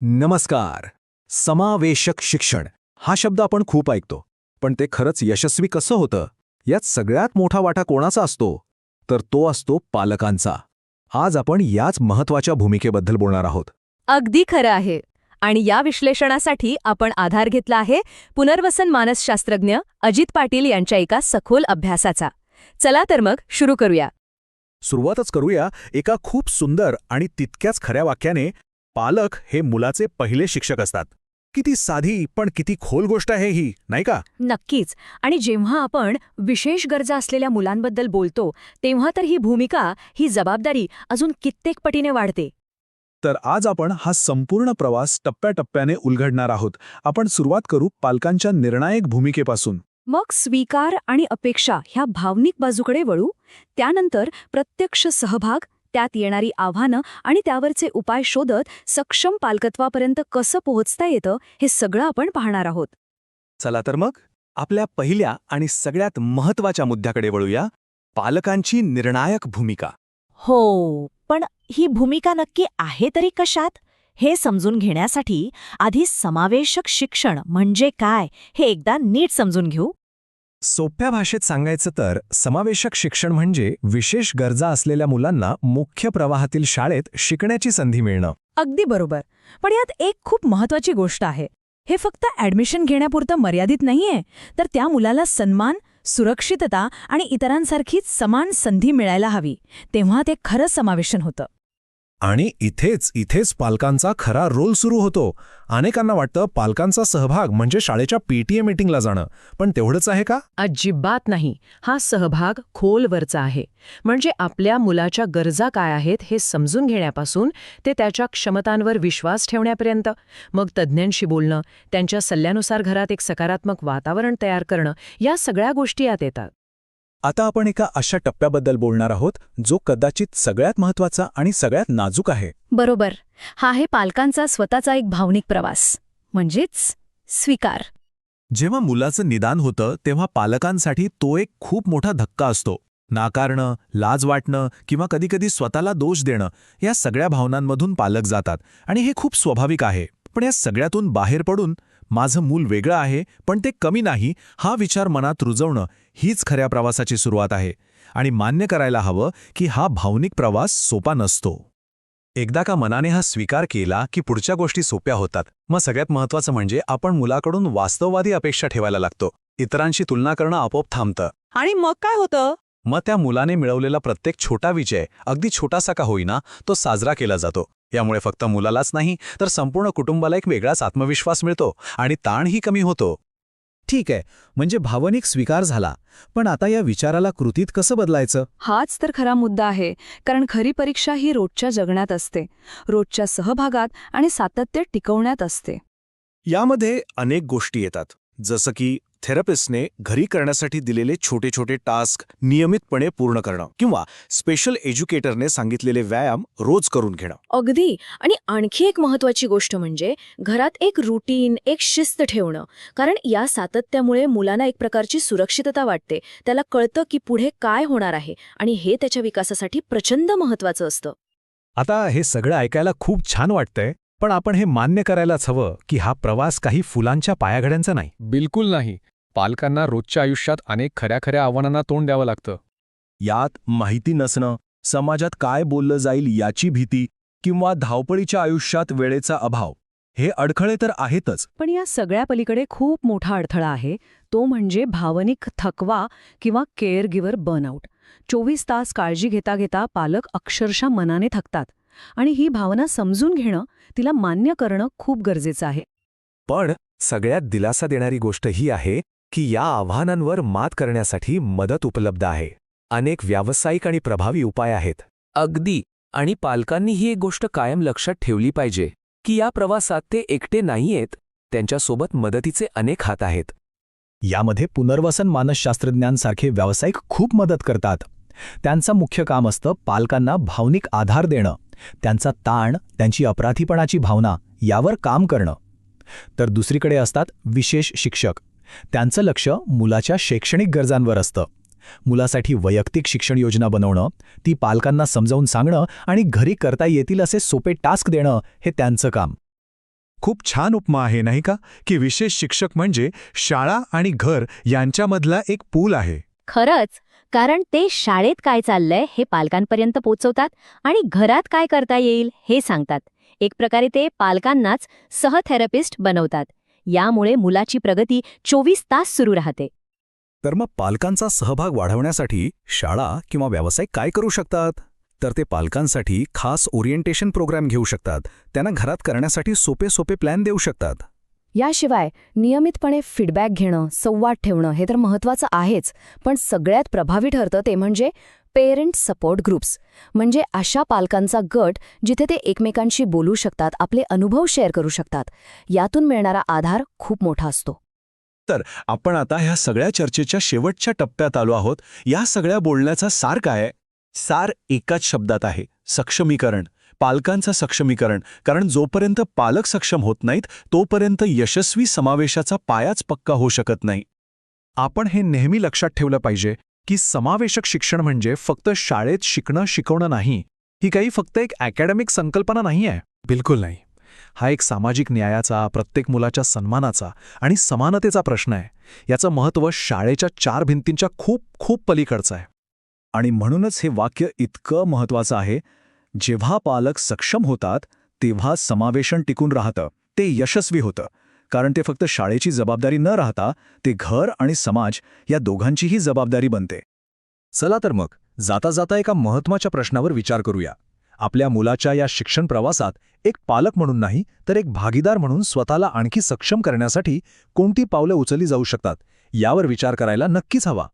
नमस्कार. समावेशक शिक्षण हा शब्द आपण खूप ऐकतो पण ते खरंच यशस्वी कसं होतं? यात सगळ्यात मोठा वाटा कोणाचा असतो? तर तो असतो पालकांचा. आज आपण याच महत्त्वाच्या भूमिकेबद्दल बोलणार आहोत. अगदी खरं आहे. आणि या विश्लेषणासाठी आपण आधार घेतला आहे पुनर्वसन मानसशास्त्रज्ञ अजित पाटील यांच्या एका सखोल अभ्यासाचा. चला तर मग सुरू करूया. सुरुवातच करूया एका खूप सुंदर आणि तितक्याच खऱ्या वाक्याने पालक हे मुलाचे पहिले शिक्षक असतात. किती साधी पण किती खोल गोष्ट आहे ही नाही का? नक्कीच. आणि जेव्हा आपण विशेष गरजा असलेल्या मुलांबद्दल बोलतो तेव्हा तर ही भूमिका ही जबाबदारी अजून कित्येक पटीने वाढते. तर आज आपण हा संपूर्ण प्रवास टप्प्याटप्प्याने उलगडणार आहोत. आपण सुरुवात करू पालकांच्या निर्णायक भूमिकेपासून. मग स्वीकार आणि अपेक्षा ह्या भावनिक बाजूकडे वळू. त्यानंतर प्रत्यक्ष सहभाग त्यात येणारी आव्हानं आणि त्यावरचे उपाय शोधत सक्षम पालकत्वापर्यंत कसं पोहोचता येतं हे सगळं आपण पाहणार आहोत. चला तर मग आपल्या पहिल्या आणि सगळ्यात महत्त्वाच्या मुद्द्याकडे वळूया पालकांची निर्णायक भूमिका. हो पण ही भूमिका नक्की आहे तरी कशात? हे समजून घेण्यासाठी आधी समावेशक शिक्षण म्हणजे काय हे एकदा नीट समजून घेऊ. सोप्या भाषेत सांगायचं तर समावेशक शिक्षण म्हणजे विशेष गरजा असलेल्या मुलांना मुख्य प्रवाहातील शाळेत शिकण्याची संधी मिळणं. अगदी बरोबर. पण यात एक खूप महत्वाची गोष्ट आहे. हे फक्त ॲडमिशन घेण्यापुरतं मर्यादित नाहीये तर त्या मुलाला सन्मान सुरक्षितता आणि इतरांसारखीच समान संधी मिळायला हवी तेव्हा ते खरं समावेशन होतं. आणि इथेच इथेच पालकांचा खरा रोल सुरू होतो. अनेकांना वाटतं पालकांचा सहभाग म्हणजे शाळेच्या पीटीए मीटिंगला जाणं. पण तेवढंच आहे का? अजिबात नाही. हा सहभाग खोलवरचा आहे. म्हणजे आपल्या मुलाच्या गरजा काय आहेत हे समजून घेण्यापासून ते त्याच्या क्षमतांवर विश्वास ठेवण्यापर्यंत. मग तज्ज्ञांशी बोलणं त्यांच्या सल्ल्यानुसार घरात एक सकारात्मक वातावरण तयार करणं या सगळ्या गोष्टी यात येतात. आता आपण एका अशा टप्प्याबद्दल बोलणार आहोत जो कदाचित सगळ्यात महत्त्वाचा आणि सगळ्यात नाजूक आहे. बरोबर. हा आहे पालकांचा स्वतःचा एक भावनिक प्रवास म्हणजेच स्वीकार. जेव्हा मुलाचं निदान होतं तेव्हा पालकांसाठी तो एक खूप मोठा धक्का असतो. नाकारणं लाज वाटणं किंवा कधीकधी स्वतःला दोष देणं या सगळ्या भावनांमधून पालक जातात. आणि हे खूप स्वाभाविक आहे. पण या सगळ्यातून बाहेर पडून माझं मूल वेगळं आहे पण ते कमी नाही हा विचार मनात रुजवणं हीच खऱ्या प्रवासाची सुरुवात आहे. आणि मान्य करायला हवं की हा भावनिक प्रवास सोपा नसतो. एकदा का मनाने हा स्वीकार केला की पुढच्या गोष्टी सोप्या होतात. मग सगळ्यात महत्वाचं म्हणजे आपण मुलाकडून वास्तववादी अपेक्षा ठेवायला लागतो. इतरांशी तुलना करणं आपोआप थांबतं. आणि मग काय होतं? मग त्या मुलाने मिळवलेला प्रत्येक छोटा विजय अगदी छोटासा का होईना तो साजरा केला जातो. यामुळे फक्त मुलालाच नाही तर संपूर्ण कुटुंबाला एक वेगळाच आत्मविश्वास मिळतो आणि ताणही कमी होतो. ठीक आहे म्हणजे भावनिक स्वीकार झाला. पण आता या विचाराला कृतीत कसं बदलायचं? हाच तर खरा मुद्दा आहे कारण खरी परीक्षा ही रोजच्या जगण्यात असते. रोजच्या सहभागात आणि सातत्य टिकवण्यात असते. यामध्ये अनेक गोष्टी येतात. जसं की थेरपिस्टने घरी करण्यासाठी दिलेले छोटे छोटे टास्क नियमितपणे पूर्ण करणं किंवा स्पेशल एज्युकेटरने सांगितलेले व्यायाम रोज करून घेणं. अगदी. आणि आणखी एक महत्वाची गोष्ट म्हणजे घरात एक रुटीन एक शिस्त ठेवणं. कारण या सातत्यामुळे मुलांना एक प्रकारची सुरक्षितता वाटते. त्याला कळतं की पुढे काय होणार आहे आणि हे त्याच्या विकासासाठी प्रचंड महत्वाचं असतं. आता हे सगळं ऐकायला खूप छान वाटतंय. पण आपण हे मान्य करायलाच हवं की हा प्रवास काही फुलांच्या पायाघड्यांचा नाही. बिलकुल नाही. पालकांना रोजच्या आयुष्यात अनेक खऱ्या खऱ्या आव्हानांना तोंड द्यावं लागतं. यात माहिती नसणं समाजात काय बोललं जाईल याची भीती किंवा धावपळीच्या आयुष्यात वेळेचा अभाव हे अडखळे तर आहेतच. पण या सगळ्या पलीकडे खूप मोठा अडथळा आहे. तो म्हणजे भावनिक थकवा किंवा केअर गिव्हर बर्नआउट. चोवीस तास काळजी घेता घेता पालक अक्षरशः मनाने थकतात. आणि ही भावना समजून घेणं तिला मान्य करणं खूप गरजेचं आहे. पण सगळ्यात दिलासा देणारी गोष्ट ही आहे की या आव्हानांवर मात करण्यासाठी मदत उपलब्ध आहे. अनेक व्यावसायिक आणि प्रभावी उपाय आहेत. अगदी. आणि पालकांनी ही एक गोष्ट कायम लक्षात ठेवली पाहिजे की या प्रवासात ते एकटे नाहीयेत त्यांच्यासोबत मदतीचे अनेक हात आहेत. यामध्ये पुनर्वसन मानसशास्त्रज्ञांसारखे व्यावसायिक खूप मदत करतात. त्यांचं मुख्य काम असतं पालकांना भावनिक आधार देणं. त्यांचा ताण त्यांची अपराधीपणाची भावना यावर काम करणं. तर दुसरीकडे असतात विशेष शिक्षक. त्यांचं लक्ष मुलाच्या शैक्षणिक गरजांवर असतं. मुलासाठी वैयक्तिक शिक्षण योजना बनवणं ती पालकांना समजावून सांगणं आणि घरी करता येतील असे सोपे टास्क देणं हे त्यांचं काम. खूप छान उपमा आहे नाही का? की विशेष शिक्षक म्हणजे शाळा आणि घर यांच्यामधला एक पूल आहे. खरंच? कारण ते शाळेत काय चाललंय हे पालकांपर्यंत पोचवतात आणि घरात काय करता येईल हे सांगतात. एक प्रकारे ते पालकांनाच सहथेरपिस्ट बनवतात. यामुळे मुलाची प्रगती चोवीस तास सुरू राहते. तर मग पालकांचा सहभाग वाढवण्यासाठी शाळा किंवा व्यावसायिक काय करू शकतात? तर ते पालकांसाठी खास ओरिएंटेशन प्रोग्राम घेऊ शकतात. त्यांना घरात करण्यासाठी सोपे सोपे प्लॅन देऊ शकतात. याशिवाय नियमितपणे फीडबॅक घेणं संवाद ठेवणं हे तर महत्त्वाचं आहेच. पण सगळ्यात प्रभावी ठरतं ते म्हणजे पेरेंट सपोर्ट ग्रुप्स म्हणजे अशा पालकांचा गट जिथे ते एकमेकांशी बोलू शकतात आपले अनुभव शेअर करू शकतात. यातून मिळणारा आधार खूप मोठा असतो. तर आपण आता ह्या सगळ्या चर्चेच्या शेवटच्या टप्प्यात आलो आहोत. या सगळ्या बोलण्याचा सार काय सार एकाच शब्दात आहे सक्षमीकरण. पालकांचं सक्षमीकरण. कारण जोपर्यंत पालक सक्षम होत नाहीत तोपर्यंत यशस्वी समावेशाचा पायाच पक्का होऊ शकत नाही. आपण हे नेहमी लक्षात ठेवलं पाहिजे की समावेशक शिक्षण म्हणजे फक्त शाळेत शिकणं शिकवणं नाही. ही काही फक्त एक अकॅडमिक संकल्पना नाही आहे. बिलकुल नाही. हा एक सामाजिक न्यायाचा प्रत्येक मुलाच्या सन्मानाचा आणि समानतेचा प्रश्न आहे. याचं महत्त्व शाळेच्या चार भिंतींच्या खूप खूप पलीकडचं आहे. आणि म्हणूनच हे वाक्य इतकं महत्त्वाचं आहे जेव्हा पालक सक्षम होतात तेव्हा समावेशन टिकून राहतं. ते यशस्वी होतं. कारण ते फक्त शाळेची जबाबदारी न राहता ते घर आणि समाज या दोघांचीही जबाबदारी बनते. चला तर मग जाता जाता एका महत्त्वाच्या प्रश्नावर विचार करूया. आपल्या मुलाच्या या शिक्षण प्रवासात एक पालक म्हणून नाही तर एक भागीदार म्हणून स्वतःला आणखी सक्षम करण्यासाठी कोणती पावलं उचलली जाऊ शकतात यावर विचार करायला नक्कीच हवा.